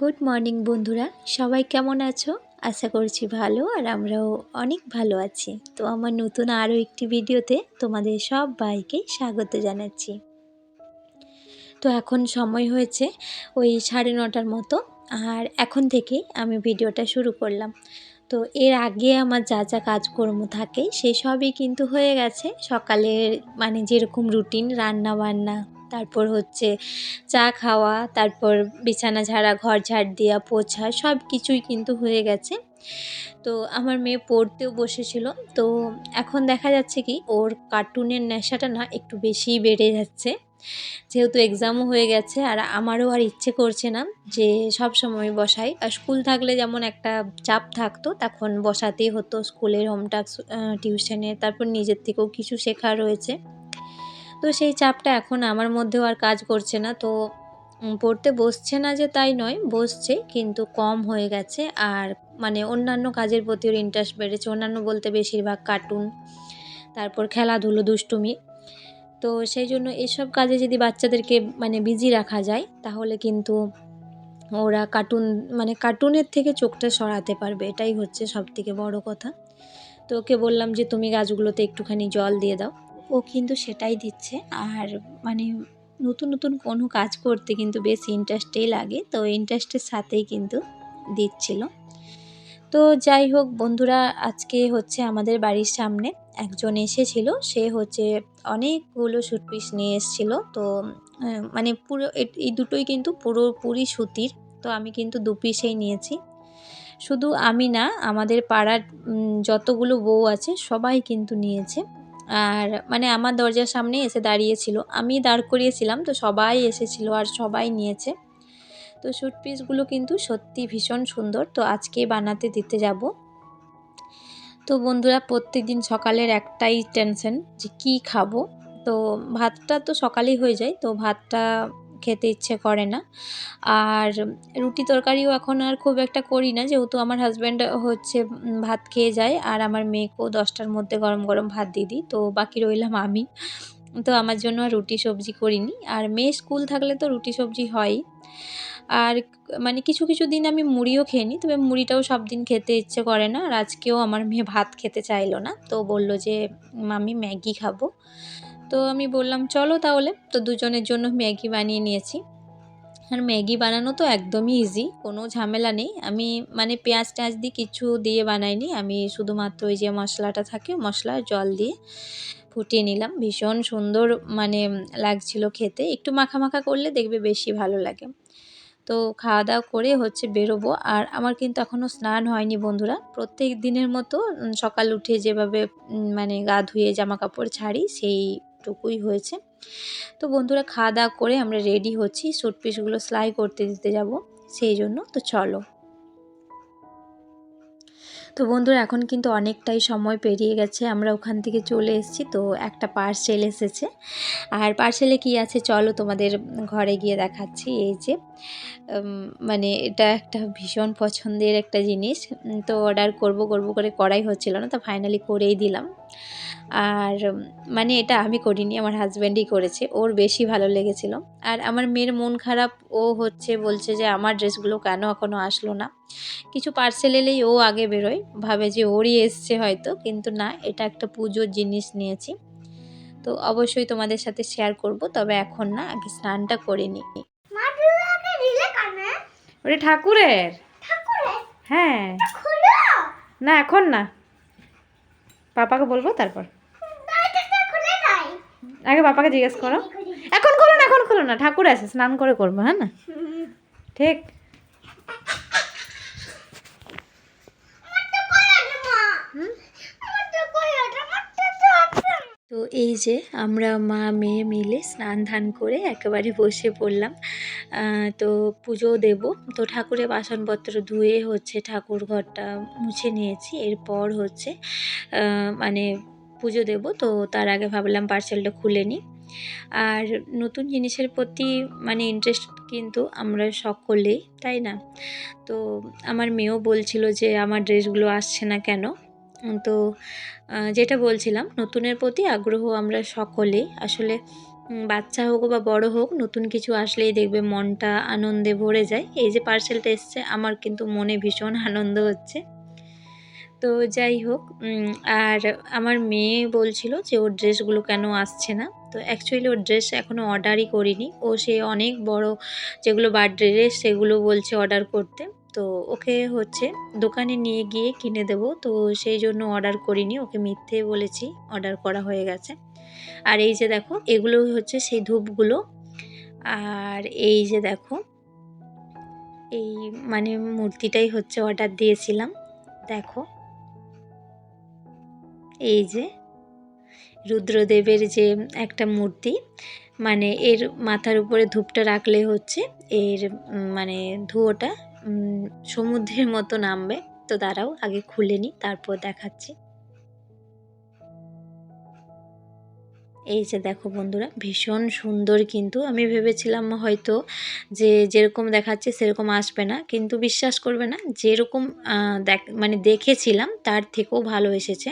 Good morning বন্ধুরা। সবাই কেমন আছো? আশা করছি ভালো, আর আমরাও অনেক ভালো আছি। তো আমার নতুন আরও একটি ভিডিওতে তোমাদের সব বাইকে স্বাগত জানাচ্ছি। তো এখন সময় হয়েছে ওই সাড়ে নটার মতো, আর এখন থেকেই আমি ভিডিওটা শুরু করলাম। তো এর আগে আমার যা যা কাজকর্ম থাকে সেই সবই কিন্তু হয়ে গেছে। সকালের মানে যেরকম রুটিন রান্না বান্না তারপর হচ্ছে চা খাওয়া, তারপর বিছানা ঝাড়া, ঘর ঝাড় দেওয়া পোছা সব কিছুই কিন্তু হয়ে গেছে। তো আমার মেয়ে পড়তেও বসেছিল। তো এখন দেখা যাচ্ছে কি, ওর কার্টুনের নেশাটা না একটু বেশিই বেড়ে যাচ্ছে। যেহেতু এক্সামও হয়ে গেছে আর আমারও আর ইচ্ছে করছে না যে সব সময় বসাই। আর স্কুল থাকলে যেমন একটা চাপ থাকতো, তখন বসাতেই হতো। স্কুলের হোম টাস্ক টিউশনে তারপর নিজের থেকেও কিছু শেখা রয়েছে। তো সেই চাপটা এখন আমার মধ্যেও আর কাজ করছে না। তো পড়তে বসছে না যে তাই নয়, বসছে কিন্তু কম হয়ে গেছে। আর মানে অন্যান্য কাজের প্রতি ওর ইন্টারেস্ট বেড়েছে। অন্যান্য বলতে বেশিরভাগ কার্টুন তারপর খেলাধুলো, দুষ্টুমি। তো সেই জন্য এসব কাজে যদি বাচ্চাদেরকে মানে বিজি রাখা যায়, তাহলে কিন্তু ওরা কার্টুন মানে কার্টুনের থেকে চোখটা সরাতে পারবে। এটাই হচ্ছে সব থেকে বড় কথা। তো ওকে বললাম যে, তুমি গাছগুলোতে একটুখানি জল দিয়ে দাও। ও কিন্তু সেটাই দিচ্ছে। আর মানে নতুন নতুন কোনো কাজ করতে কিন্তু বেশ ইন্টারেস্টেই লাগে। তো ইন্টারেস্টের সাথেই কিন্তু দিচ্ছিল। তো যাই হোক বন্ধুরা, আজকে হচ্ছে আমাদের বাড়ির সামনে একজন এসেছিল। সে হচ্ছে অনেকগুলো সুটপিস নিয়ে এসেছিল। তো মানে পুরো এই দুটোই কিন্তু পুরোপুরি সুতির। তো আমি কিন্তু দু পিসেই নিয়েছি। শুধু আমি না, আমাদের পাড়ার যতগুলো বউ আছে, সবাই কিন্তু নিয়েছে। আর মানে আমার দরজার সামনে এসে দাঁড়িয়েছিল। আমি দাঁড় করিয়েছিলাম, তো সবাই এসেছিল আর সবাই নিয়েছে। তো শ্যুট পিসগুলো কিন্তু সত্যি ভীষণ সুন্দর, তো আজকে বানাতে দিতে যাব। তো বন্ধুরা প্রত্যেক দিন সকালের একটাই টেনশন যে কি খাব? তো ভাতটা তো সকালেই হয়ে যায়, তো ভাতটা খেতে ইচ্ছে করে না। আর রুটি তরকারিও এখন আর খুব একটা করি না, যেহেতু আমার হাজব্যান্ড হচ্ছে ভাত খেয়ে যায় আর আমার মেয়েকেও দশটার মধ্যে গরম গরম ভাত দিয়ে দিই, তো বাকি রইলাম আমি। তো আমার জন্য আর রুটি সবজি করিনি। আর মেয়ে স্কুল থাকলে তো রুটি সবজি হয় আর মানে কিছু কিছু দিন আমি মুড়িও খেয়ে নিই তবে মুড়িটাও সব দিন খেতে ইচ্ছে করে না। আর আজকেও আমার মেয়ে ভাত খেতে চাইলো না, তো বলল যে মামি ম্যাগি খাব। তো আমি বললাম, চলো তাহলে। তো দুজনের জন্য ম্যাগি বানিয়ে নিয়েছি। আর ম্যাগি বানানো তো একদমই ইজি কোনো ঝামেলা নেই। আমি মানে পেঁয়াজ টেঁয়াজ দিয়ে কিছু দিয়ে বানাইনি। আমি শুধুমাত্র ওই যে মশলাটা থাকে মশলা জল দিয়ে ফুটিয়ে নিলাম। ভীষণ সুন্দর মানে লাগছিল খেতে। একটু মাখা মাখা করলে দেখবে বেশি ভালো লাগে। তো খাওয়া দাওয়া করে হচ্ছে বেরোবো। আর আমার কিন্তু এখনও স্নান হয়নি বন্ধুরা। প্রত্যেক দিনের মতো সকাল উঠে যেভাবে মানে গা ধুয়ে জামা কাপড় ছাড়ি সেইটুকুই হয়েছে। তো বন্ধুরা খাওয়া দাওয়া করে আমরা রেডি হচ্ছি। স্যুট পিসগুলো সেলাই করতে দিতে যাব। সেই জন্য তো চলো। তো বন্ধুরা এখন কিন্তু অনেকটাই সময় পেরিয়ে গেছে। আমরা ওখান থেকে চলে এসেছি। তো একটা পার্সেল এসেছে। আর পার্সেলে কি আছে চলো তোমাদের ঘরে গিয়ে দেখাচ্ছি। এই যে মানে এটা একটা ভীষণ পছন্দের একটা জিনিস। তো অর্ডার করব করব করে করাই হচ্ছিল না। তো ফাইনালি করেই দিলাম। আর মানে এটা আমি করিনি আমার হাজব্যান্ডই করেছে ওর বেশি ভালো লেগেছিল। আর আমার মেয়ের মন খারাপ ও হচ্ছে বলছে যে আমার ড্রেসগুলো কেন এখনও আসলো না। কিছু পার্সেল এলেই ও আগে বেরোয় ভাবে যে ওরই এসছে হয়তো কিন্তু না এটা একটা পুজোর জিনিস নিয়েছি। তো অবশ্যই তোমাদের সাথে শেয়ার করব তবে এখন না আগে স্নানটা করে নিই। ওরে ঠাকুরের? হ্যাঁ। না এখন না। পাপাকে বলব তারপর। আগে পাপাকে জিজ্ঞেস করো। এখন করো না, এখন করো না, ঠাকুর আছে, স্নান করে করব হ্যাঁ না? ঠিক। তো এই যে আমরা মা, মেয়ে মিলে স্নান ধান করে একেবারে বসে পড়লাম। তো পুজো দেব। তো ঠাকুরের বাসনপত্র ধুয়ে হচ্ছে ঠাকুর ঘরটা মুছে নিয়েছি। এরপর হচ্ছে মানে পুজো দেব, তো তার আগে ভাবলাম পার্সেলটা খুলে নিই। আর নতুন জিনিসের প্রতি মানে ইন্টারেস্ট কিন্তু আমরা সকলেই, তাই না? তো আমার মেয়েও বলছিল যে আমার ড্রেসগুলো আসছে না কেন? তো যেটা বলছিলাম, নতুনের প্রতি আগ্রহ আমরা সকলেই। আসলে বাচ্চা হোক বা বড় হোক, নতুন কিছু আসলেই দেখবে মনটা আনন্দে ভরে যায়। এই যে পার্সেলটা এসছে, আমার কিন্তু মনে ভীষণ আনন্দ হচ্ছে। তো যাই হোক আর আমার মেয়ে বলছিল যে ওর ড্রেসগুলো কেন আসছে না। তো অ্যাকচুয়ালি ওর ড্রেস এখনও অর্ডারই করিনি। ও সে অনেক বড় যেগুলো বার্থডে ড্রেস সেগুলো বলছে অর্ডার করতে। তো ওকে হচ্ছে দোকানে নিয়ে গিয়ে কিনে দেব। তো সেই জন্য অর্ডার করিনি। ওকে মিথ্যে বলেছি অর্ডার করা হয়ে গেছে। আর এই যে দেখো, এগুলো হচ্ছে সেই ধূপগুলো। আর এই যে দেখো, এই মানে মূর্তিটাই হচ্ছে অর্ডার দিয়েছিলাম। দেখো। এই যে রুদ্রদেবের যে একটা মূর্তি মানে এর মাথার উপরে ধূপটা রাখলে হচ্ছে এর মানে ধুয়োটা সমুদ্রের মতো নামবে। তো দাঁড়াও, আগে খুলে নিই তারপর দেখাচ্ছি। এই যে দেখো বন্ধুরা, ভীষণ সুন্দর কিন্তু। আমি ভেবেছিলাম হয়তো যে যেরকম দেখাচ্ছে সেরকম আসবে না, কিন্তু বিশ্বাস করবে না, যেরকম দেখ মানে দেখেছিলাম, তার থেকেও ভালো এসেছে।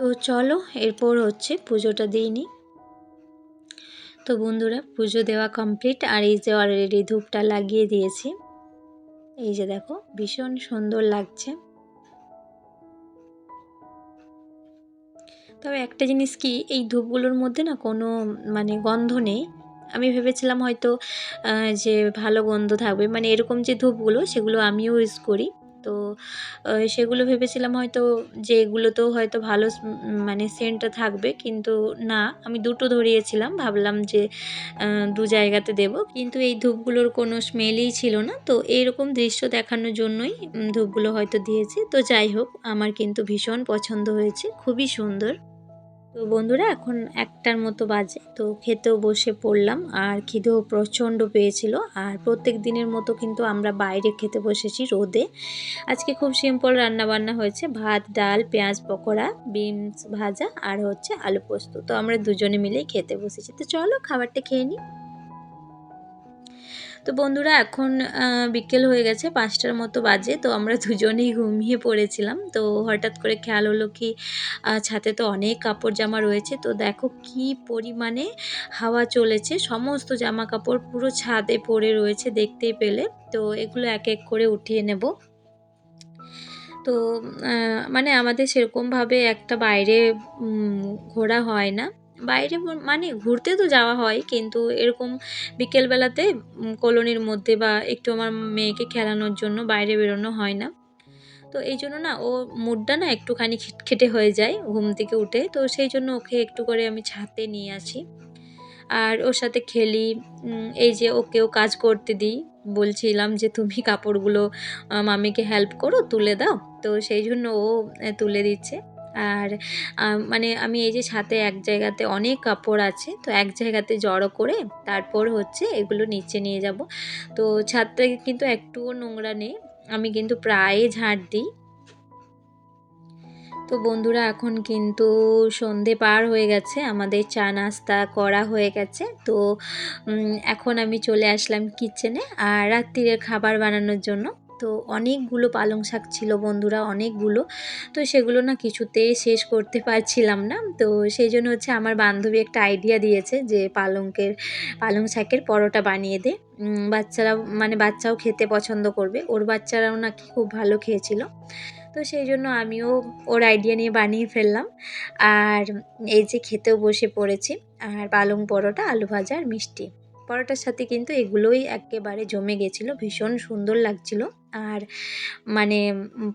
তো চলো, এরপর হচ্ছে পুজোটা দিই দিইনি তো বন্ধুরা, পুজো দেওয়া কমপ্লিট আর এই যে অলরেডি ধূপটা লাগিয়ে দিয়েছি। এই যে দেখো, ভীষণ সুন্দর লাগছে। তবে একটা জিনিস কি, এই ধূপগুলোর মধ্যে না কোনো মানে গন্ধ নেই। আমি ভেবেছিলাম হয়তো যে ভালো গন্ধ থাকবে। মানে এরকম যে ধূপগুলো, সেগুলো আমিও ইউজ করি। তো সেগুলো ভেবেছিলাম হয়তো যে এগুলোতেও হয়তো ভালো মানে সেন্টটা থাকবে, কিন্তু না, আমি দুটো ধরিয়েছিলাম, ভাবলাম যে দু জায়গাতে দেব, কিন্তু এই ধূপগুলোর কোনো স্মেলই ছিল না, তো এইরকম দৃশ্য দেখানোর জন্যই ধূপগুলো হয়তো দিয়েছি, তো যাই হোক, আমার কিন্তু ভীষণ পছন্দ হয়েছে, খুবই সুন্দর। তো বন্ধুরা, এখন একটার মতো বাজে। তো খেতেও বসে পড়লাম আর খিদেও প্রচণ্ড পেয়েছিল আর প্রত্যেক দিনের মতো কিন্তু আমরা বাইরে খেতে বসেছি রোদে। আজকে খুব সিম্পল রান্না বান্না হয়েছে। ভাত, ডাল, পেঁয়াজ, পকোড়া, বিনস ভাজা আর হচ্ছে আলু পোস্ত। তো আমরা দুজনে মিলেই খেতে বসেছি। তো চলো খাবারটা খেয়ে নিই তো বন্ধুরা এখন বিকেল হয়ে গেছে পাঁচটার মতো বাজে, তো আমরা দুজনেই ঘুমিয়ে পড়েছিলাম। তো হঠাৎ করে খেয়াল হলো কি ছাতে তো অনেক কাপড় জামা রয়েছে, তো দেখো কি পরিমাণে হাওয়া চলেছে। সমস্ত জামা কাপড় পুরো ছাদে পড়ে রয়েছে দেখতেই পেলে, তো এগুলো এক এক করে উঠিয়ে নেব। তো মানে আমাদের সেরকমভাবে একটা বাইরে ঘোরা হয় না। বাইরে মানে ঘুরতে তো যাওয়া হয়, কিন্তু এরকম বিকেলবেলাতে কলোনির মধ্যে বা একটু আমার মেয়েকে খেলানোর জন্য বাইরে বেরোনো হয় না। তো এই জন্য না, ও মুডটা না একটুখানি খিটখিটে হয়ে যায় ঘুম থেকে উঠে, তো সেই জন্য ওকে একটু করে আমি ছাতে নিয়ে আসি। আর ওর সাথে খেলি এই যে ওকেও কাজ করতে দিই। বলছিলাম যে, তুমি কাপড়গুলো মামিকে হেল্প করো, তুলে দাও। তো সেই জন্য ও তুলে দিচ্ছে। আর মানে আমি এই যে ছাতে এক জায়গাতে অনেক কাপড় আছে, তো এক জায়গাতে জড়ো করে তারপর হচ্ছে এগুলো নিচে নিয়ে যাব। তো ছাদটা কিন্তু একটুও নোংরা নেই, আমি কিন্তু প্রায় ঝাঁট দিই। তো বন্ধুরা, এখন কিন্তু সন্ধে পার হয়ে গেছে, আমাদের চা নাস্তা করা হয়ে গেছে। তো এখন আমি চলে আসলাম কিচেনে আর রাত্রিরের খাবার বানানোর জন্য। তো অনেকগুলো পালং শাক ছিল বন্ধুরা, অনেকগুলো। তো সেগুলো না কিছুতেই শেষ করতে পারছিলাম না। তো সেই জন্য হচ্ছে আমার বান্ধবী একটা আইডিয়া দিয়েছে যে পালংকের, পালং শাকের পরোটা বানিয়ে দে। বাচ্চারা মানে বাচ্চাও খেতে পছন্দ করবে। ওর বাচ্চারাও নাকি খুব ভালো খেয়েছিল। তো সেই জন্য আমিও ওর আইডিয়া নিয়ে বানিয়ে ফেললাম। আর এই যে খেতেও বসে পড়েছি। আর পালং পরোটা, আলু ভাজা আর মিষ্টি। পরোটার সাথে কিন্তু এগুলোই একেবারে জমে গেছিল, ভীষণ সুন্দর লাগছিল। আর মানে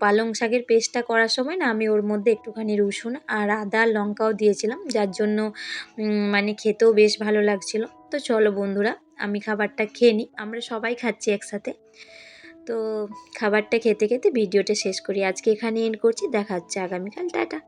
পালং শাকের পেস্টটা করার সময় না আমি ওর মধ্যে একটুখানি রসুন আর আদা লঙ্কাও দিয়েছিলাম, যার জন্য মানে খেতেও বেশ ভালো লাগছিল। তো চলো বন্ধুরা, আমি খাবারটা খেয়ে নিই, আমরা সবাই খাচ্ছি একসাথে। তো খাবারটা খেতে খেতে ভিডিওটা শেষ করি, আজকে এখানে এন্ড করছি, দেখা হচ্ছে আগামীকাল, টাটা।